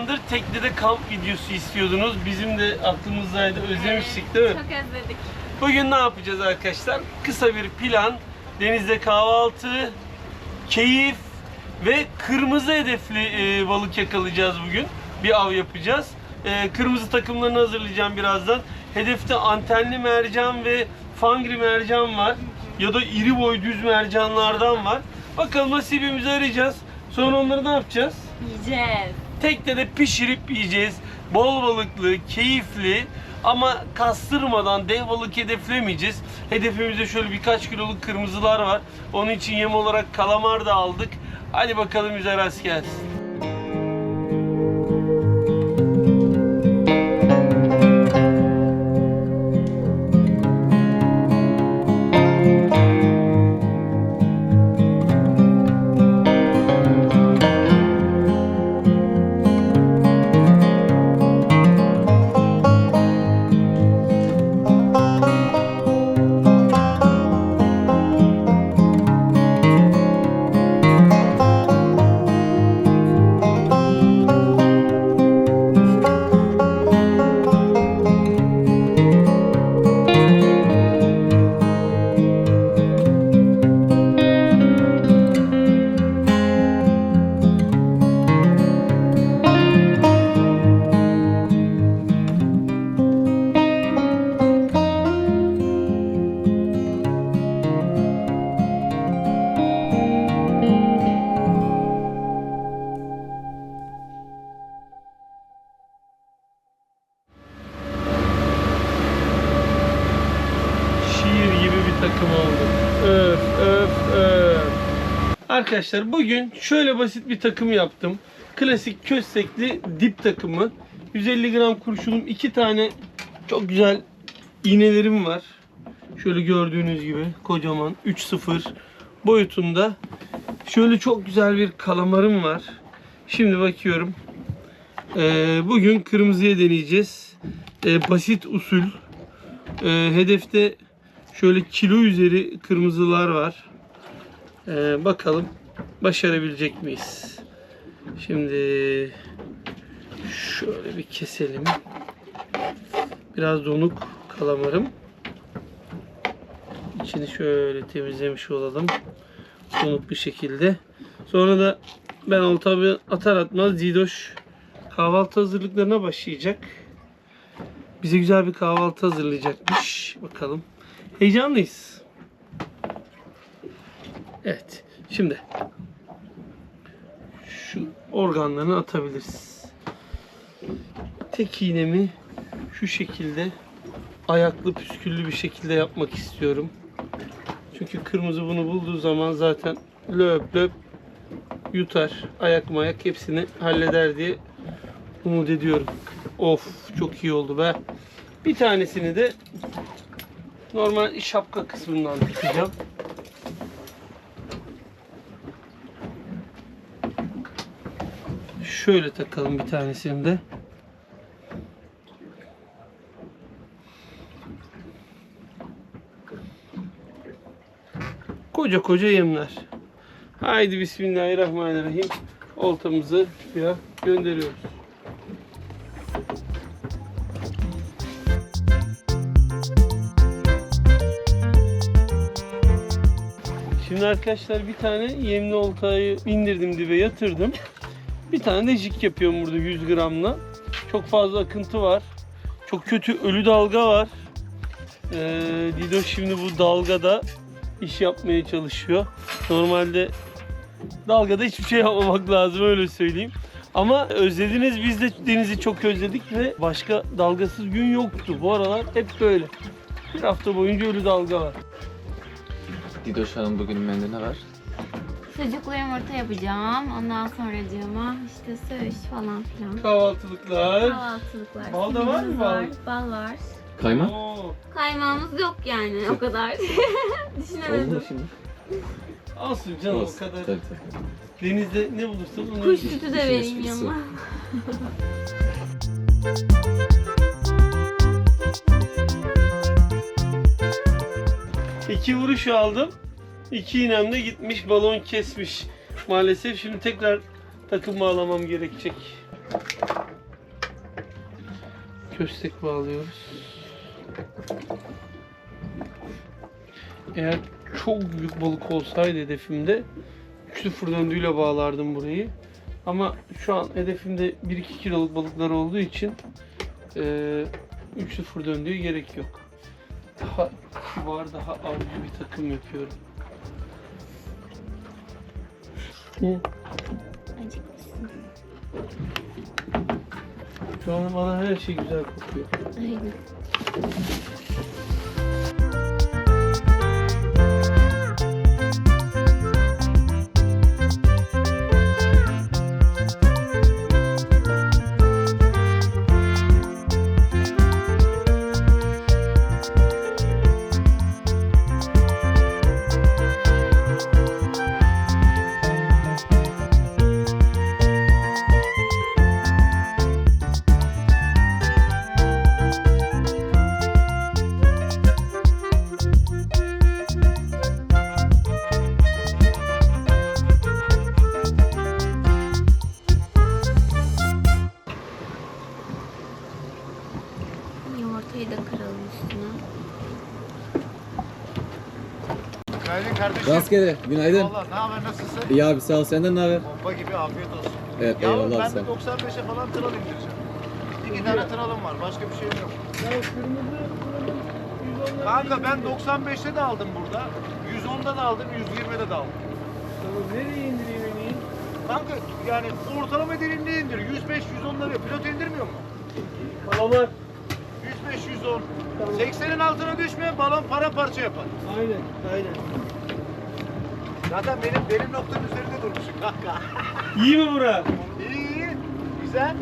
zamandır teknede kamp videosu istiyordunuz. Bizim de aklımızdaydı. Özlemiştik değil mi? Çok özledik. Bugün ne yapacağız arkadaşlar? Kısa bir plan. Denizde kahvaltı, keyif ve kırmızı hedefli e, balık yakalayacağız bugün. Bir av yapacağız. E, kırmızı takımlarını hazırlayacağım birazdan. Hedefte antenli mercan ve fangri mercan var. Ya da iri boy düz mercanlardan var. Bakalım nasibimizi arayacağız. Sonra onları ne yapacağız? Yiyeceğiz. Teknede pişirip yiyeceğiz. Bol balıklı, keyifli ama kastırmadan dev balık hedeflemeyeceğiz. Hedefimizde şöyle birkaç kiloluk kırmızılar var. Onun için yem olarak kalamar da aldık. Hadi bakalım bize rast gelsin. Arkadaşlar bugün şöyle basit bir takım yaptım. Klasik köstekli dip takımı. 150 gram kurşunum, iki tane çok güzel iğnelerim var. Şöyle gördüğünüz gibi kocaman 3-0 boyutunda. Şöyle çok güzel bir kalamarım var. Şimdi bakıyorum. Ee, bugün kırmızıya deneyeceğiz. Ee, basit usul. Ee, hedefte şöyle kilo üzeri kırmızılar var. Ee, bakalım başarabilecek miyiz? Şimdi şöyle bir keselim. Biraz donuk kalamarım. İçini şöyle temizlemiş olalım. Donuk bir şekilde. Sonra da ben oltamı atar atmaz Zidoş kahvaltı hazırlıklarına başlayacak. Bize güzel bir kahvaltı hazırlayacakmış. Bakalım. Heyecanlıyız. Evet. Şimdi şu organlarını atabiliriz. Tek iğnemi şu şekilde ayaklı püsküllü bir şekilde yapmak istiyorum. Çünkü kırmızı bunu bulduğu zaman zaten löp löp yutar. Ayak mayak hepsini halleder diye umut ediyorum. Of çok iyi oldu be. Bir tanesini de normal şapka kısmından takacağım. Şöyle takalım bir tanesini de. Koca koca yemler. Haydi Bismillahirrahmanirrahim. Oltamızı ya gönderiyoruz. Şimdi arkadaşlar bir tane yemli oltayı indirdim dibe yatırdım. Bir tane de jig yapıyorum burada 100 gramla. Çok fazla akıntı var. Çok kötü ölü dalga var. Ee, Dido şimdi bu dalgada iş yapmaya çalışıyor. Normalde dalgada hiçbir şey yapmamak lazım öyle söyleyeyim. Ama özlediniz biz de denizi çok özledik ve başka dalgasız gün yoktu. Bu aralar hep böyle. Bir hafta boyunca ölü dalga var. Didoş Hanım bugün menüde ne var? Sucuklu yumurta yapacağım. Ondan sonracığıma işte söğüş falan filan. Kahvaltılıklar. Kahvaltılıklar. Bal da var mı bal? Var, bal var. Kayma? Oo, Kaymağımız yok yani o kadar. Oldu Düşünemedim. mu şimdi? olsun canım Olsun. o kadar. Tabii tabii. Denizde ne bulursan onu Kuş sütü de İşin vereyim esprisi. yanına. İki vuruş aldım. İki iğnemde gitmiş balon kesmiş. Maalesef şimdi tekrar takım bağlamam gerekecek. Köstek bağlıyoruz. Eğer çok büyük balık olsaydı hedefimde 3-0 döndüğüyle bağlardım burayı. Ama şu an hedefimde 1-2 kiloluk balıklar olduğu için eee 3-0 döndüğü gerek yok. Daha kibar, daha avcı bir takım yapıyorum. Hı. Acıkmışsın. Şu an bana her şey güzel kokuyor. Aynen. Rastgele, günaydın. Valla ne haber nasılsın? İyi abi sağ ol, senden ne haber? Bomba gibi afiyet olsun. Evet, Ya eyvallah ben de ol. 95'e falan tral indireceğim. İki tane tralım var. Başka bir şeyim yok. Ya kırmızı buranın 110'lar Kanka ben değil. 95'te de aldım burada. 110'da da aldım, 120'de de aldım. Tamam, nereye indireyim en? Kanka yani ortalama derinliği indir. 105 110'ları pilot indirmiyor mu? Kalamar. 105 110. Tamam. 80'in altına düşme balon paramparça yapar. Aynen, aynen. Zaten benim benim noktanın üzerinde durmuşsun kanka. İyi mi bura? iyi iyi. Güzel.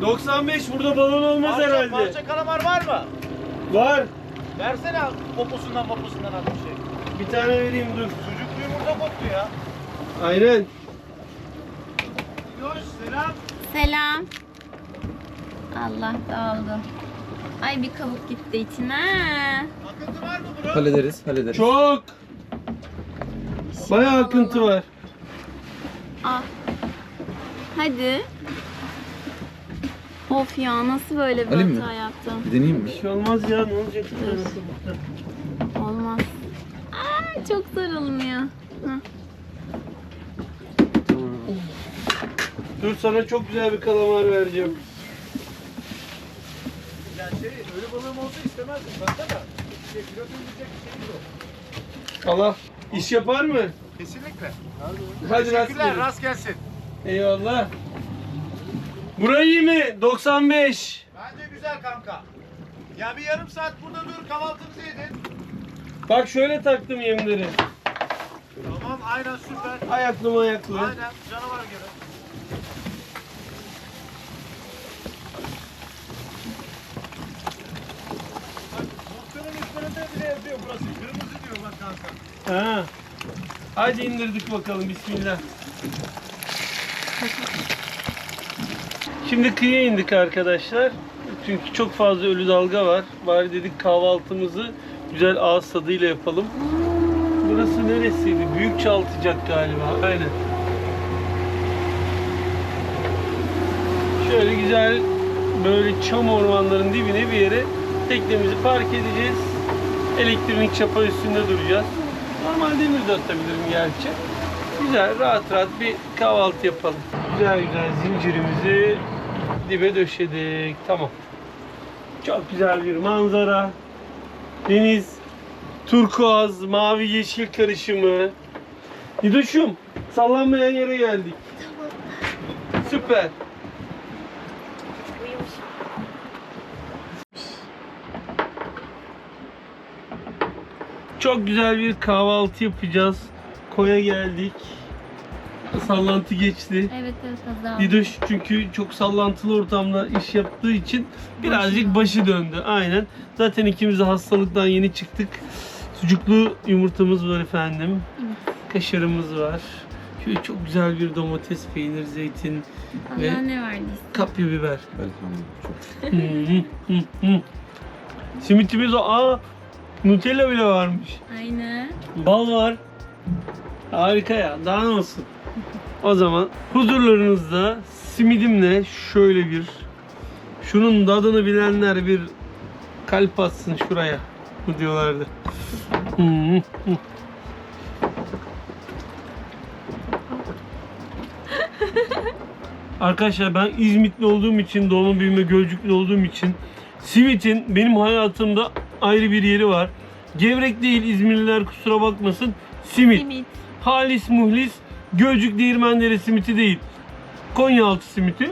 95 burada balon olmaz Parça, herhalde. parça kalamar var mı? Var. Versene abi poposundan poposundan az bir şey. Bir tane vereyim dur. Sucuklu yumurta koptu ya. Aynen. Yoş selam. Selam. Allah dağıldı. Ay bir kabuk gitti içine. Akıntı var mı bro? Hallederiz, hallederiz. Çok. Bayağı akıntı var. Ah. Hadi. Of ya nasıl böyle bir Alayım mı? hata yaptım. Bir deneyeyim mi? Bir şey olmaz ya ne olacak? Dur. Olmaz. Aa, çok sarılmıyor. Hı. Dur sana çok güzel bir kalamar vereceğim. Ya şey öyle balığım olsa istemezdim. Baksana. Şey, pilot indirecek bir şeyim yok. Allah. İş yapar mı? Kesinlikle. Hadi Teşekkürler. rastgele. Rast gelsin. Eyvallah. Burayı iyi mi? 95. Bence güzel kanka. Ya bir yarım saat burada dur kahvaltımızı yedin. Bak şöyle taktım yemleri. Tamam aynen süper. Ayaklı ayaklı. Aynen canavar gibi. Bak noktanın üstlerinde bile yazıyor burası. Kırmızı diyor bak kanka. Ha. Hadi indirdik bakalım bismillah. Şimdi kıyıya indik arkadaşlar. Çünkü çok fazla ölü dalga var. Bari dedik kahvaltımızı güzel ağız tadıyla yapalım. Burası neresiydi? Büyük Çaltıcak galiba. Aynen. Şöyle güzel böyle çam ormanların dibine bir yere teknemizi park edeceğiz. Elektronik çapa üstünde duracağız. Normal demir de atabilirim gerçi. Güzel rahat rahat bir kahvaltı yapalım. Güzel güzel zincirimizi dibe döşedik. Tamam. Çok güzel bir manzara. Deniz, turkuaz, mavi yeşil karışımı. Nidoş'um sallanmayan yere geldik. Süper. Çok güzel bir kahvaltı yapacağız. Koya geldik. Sallantı geçti. Evet evet azaldı. Didoş çünkü çok sallantılı ortamda iş yaptığı için birazcık başı döndü. Aynen. Zaten ikimiz de hastalıktan yeni çıktık. Sucuklu yumurtamız var efendim. Kaşarımız var. Şöyle çok güzel bir domates, peynir, zeytin ve Allah ne verdiyse. kapya biber. Elhamdülillah. Hı hı, hı, hı. Simitimiz o. Aa, Nutella bile varmış. Aynen. Bal var. Harika ya. Daha ne olsun? O zaman huzurlarınızda simidimle şöyle bir şunun tadını bilenler bir kalp atsın şuraya. Bu diyorlardı. Arkadaşlar ben İzmitli olduğum için, doğma büyüme Gölcüklü olduğum için Simit'in benim hayatımda ayrı bir yeri var. Gevrek değil İzmirliler kusura bakmasın. Simit. Simit. Halis muhlis Gölcük Değirmendere simiti değil. Konyaaltı simiti.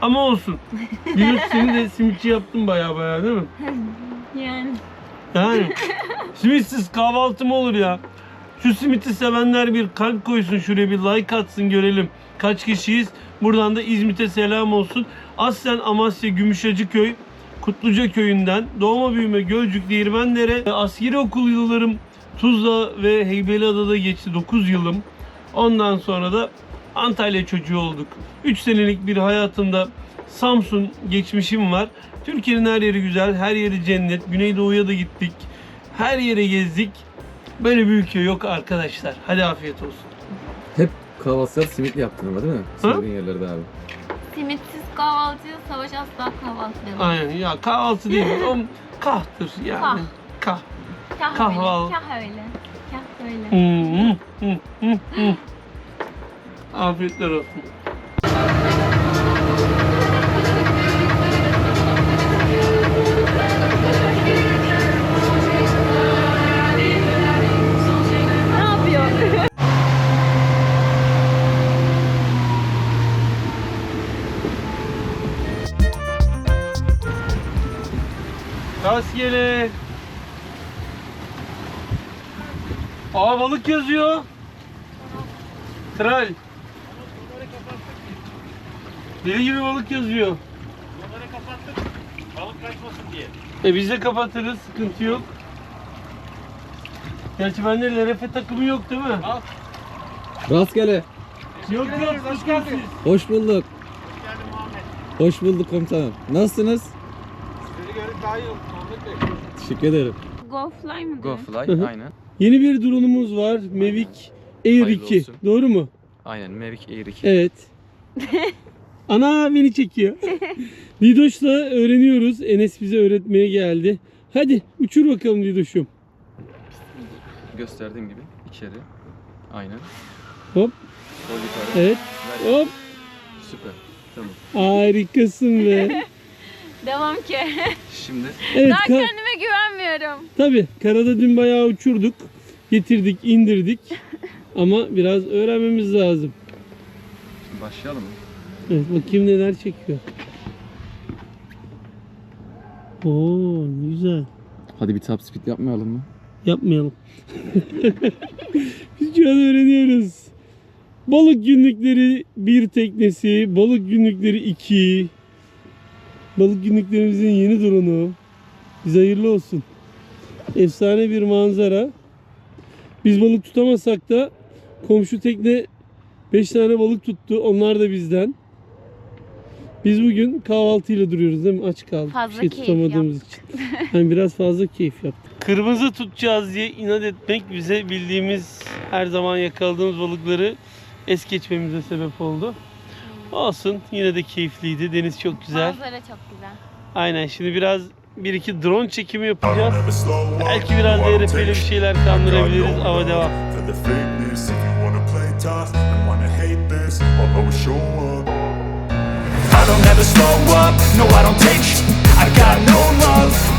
Ama olsun. Yunus seni de simitçi yaptın baya baya değil mi? Yani. Yani simitsiz kahvaltı mı olur ya? Şu simiti sevenler bir kalp koysun şuraya bir like atsın görelim. Kaç kişiyiz? Buradan da İzmit'e selam olsun. Aslen Amasya Gümüşhacıköy Kutluca köyünden doğma büyüme Gölcük Değirmenlere askeri okul yıllarım Tuzla ve Heybeliada'da geçti 9 yılım. Ondan sonra da Antalya çocuğu olduk. 3 senelik bir hayatımda Samsun geçmişim var. Türkiye'nin her yeri güzel, her yeri cennet. Güneydoğu'ya da gittik. Her yere gezdik. Böyle bir ülke yok arkadaşlar. Hadi afiyet olsun. Hep kahvaltılar simitli yaptın ama değil mi? Söylediğin yerlerde abi. Simitsiz kahvaltıya savaş asla kahvaltı demez. Aynen ya kahvaltı değil. o kahtır yani. Kah. Kah. Kah kahval- öyle, kah öyle. Kah böyle. Hmm, hmm, hmm, hmm. Afiyetler olsun. Aa balık yazıyor. Tral. Deli gibi balık yazıyor. Onları kapattık. Balık kaçmasın diye. E biz de kapatırız. Sıkıntı yok. Gerçi bende LRF takımı yok değil mi? Rastgele. Yok yok sıkıntısız. Hoş bulduk. Geldim Muhammed. Hoş bulduk komutanım. Nasılsınız? Sizi görüp daha iyi oldu Muhammed Bey. Teşekkür ederim. GoFly mı? Go? Fly aynen. Yeni bir drone'umuz var. Mavic Air Hayırlı 2. olsun. Doğru mu? Aynen Mavic Air 2. Evet. Ana beni çekiyor. Didoş'la öğreniyoruz. Enes bize öğretmeye geldi. Hadi uçur bakalım Didoş'um. Gösterdiğim gibi içeri. Aynen. Hop. Sol yukarı. Evet. Ver. Hop. Süper. Tamam. Harikasın be. Devam ki. Şimdi Evet. Daha Ka- kendime güvenmiyorum. Tabii karada dün bayağı uçurduk. Getirdik, indirdik. Ama biraz öğrenmemiz lazım. başlayalım mı? Evet bakayım neler çekiyor. Oo güzel. Hadi bir top speed yapmayalım mı? Yapmayalım. Biz şu an öğreniyoruz. Balık günlükleri bir teknesi, balık günlükleri iki. Balık günlüklerimizin yeni drone'u. Bize hayırlı olsun. Efsane bir manzara. Biz balık tutamasak da komşu tekne 5 tane balık tuttu. Onlar da bizden. Biz bugün kahvaltıyla duruyoruz değil mi? Aç kaldık. Fazla bir şey keyif tutamadığımız için. Yani biraz fazla keyif yaptık. Kırmızı tutacağız diye inat etmek bize bildiğimiz her zaman yakaladığımız balıkları es geçmemize sebep oldu. Olsun yine de keyifliydi. Deniz çok güzel. Manzara çok güzel. Aynen şimdi biraz bir iki drone çekimi yapacağız. Belki biraz DRP ile bir şeyler kandırabiliriz ama devam. I don't ever slow up, no I don't take I got no love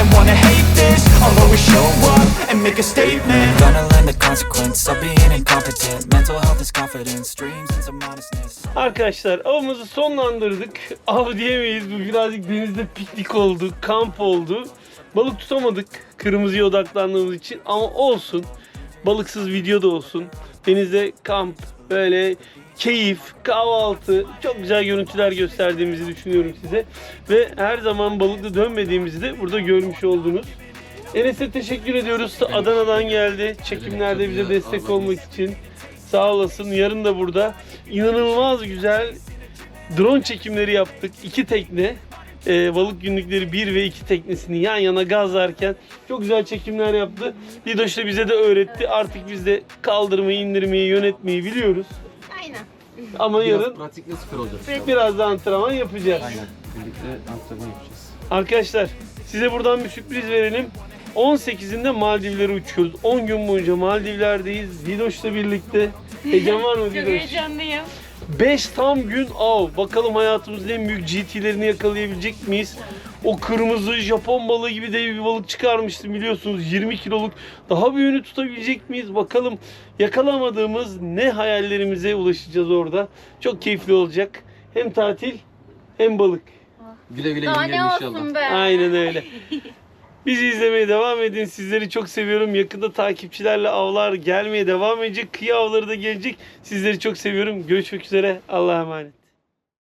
and wanna hate this I'll always show up and make a statement Gonna learn the consequence of being incompetent Mental health is confidence, dreams and some honestness Arkadaşlar avımızı sonlandırdık. Av diyemeyiz. Bu birazcık denizde piknik oldu, kamp oldu. Balık tutamadık kırmızıya odaklandığımız için ama olsun. Balıksız video da olsun. Denizde kamp, böyle keyif, kahvaltı, çok güzel görüntüler gösterdiğimizi düşünüyorum size. Ve her zaman balıklı dönmediğimizi de burada görmüş oldunuz. Enes'e teşekkür ediyoruz. Adana'dan geldi. Çekimlerde bize destek olmak için. Sağ olasın. Yarın da burada. İnanılmaz güzel drone çekimleri yaptık. İki tekne. e, balık günlükleri 1 ve 2 teknesini yan yana gazlarken çok güzel çekimler yaptı. Lidoş da bize de öğretti. Artık biz de kaldırmayı, indirmeyi, yönetmeyi biliyoruz. Aynen. Ama Biraz yarın pratikle süper olacak. biraz da antrenman yapacağız. Aynen. Birlikte antrenman yapacağız. Arkadaşlar size buradan bir sürpriz verelim. 18'inde Maldivlere uçuyoruz. 10 gün boyunca Maldivler'deyiz. Didoş'la birlikte. Heyecan var mı Çok heyecanlıyım. 5 tam gün av. Bakalım hayatımızın en büyük GT'lerini yakalayabilecek miyiz? O kırmızı Japon balığı gibi dev bir balık çıkarmıştım biliyorsunuz. 20 kiloluk. Daha büyüğünü tutabilecek miyiz? Bakalım yakalamadığımız ne hayallerimize ulaşacağız orada. Çok keyifli olacak. Hem tatil hem balık. Güle güle Daha inşallah. olsun be. Aynen öyle. Bizi izlemeye devam edin. Sizleri çok seviyorum. Yakında takipçilerle avlar gelmeye devam edecek. Kıyı avları da gelecek. Sizleri çok seviyorum. Görüşmek üzere. Allah'a emanet.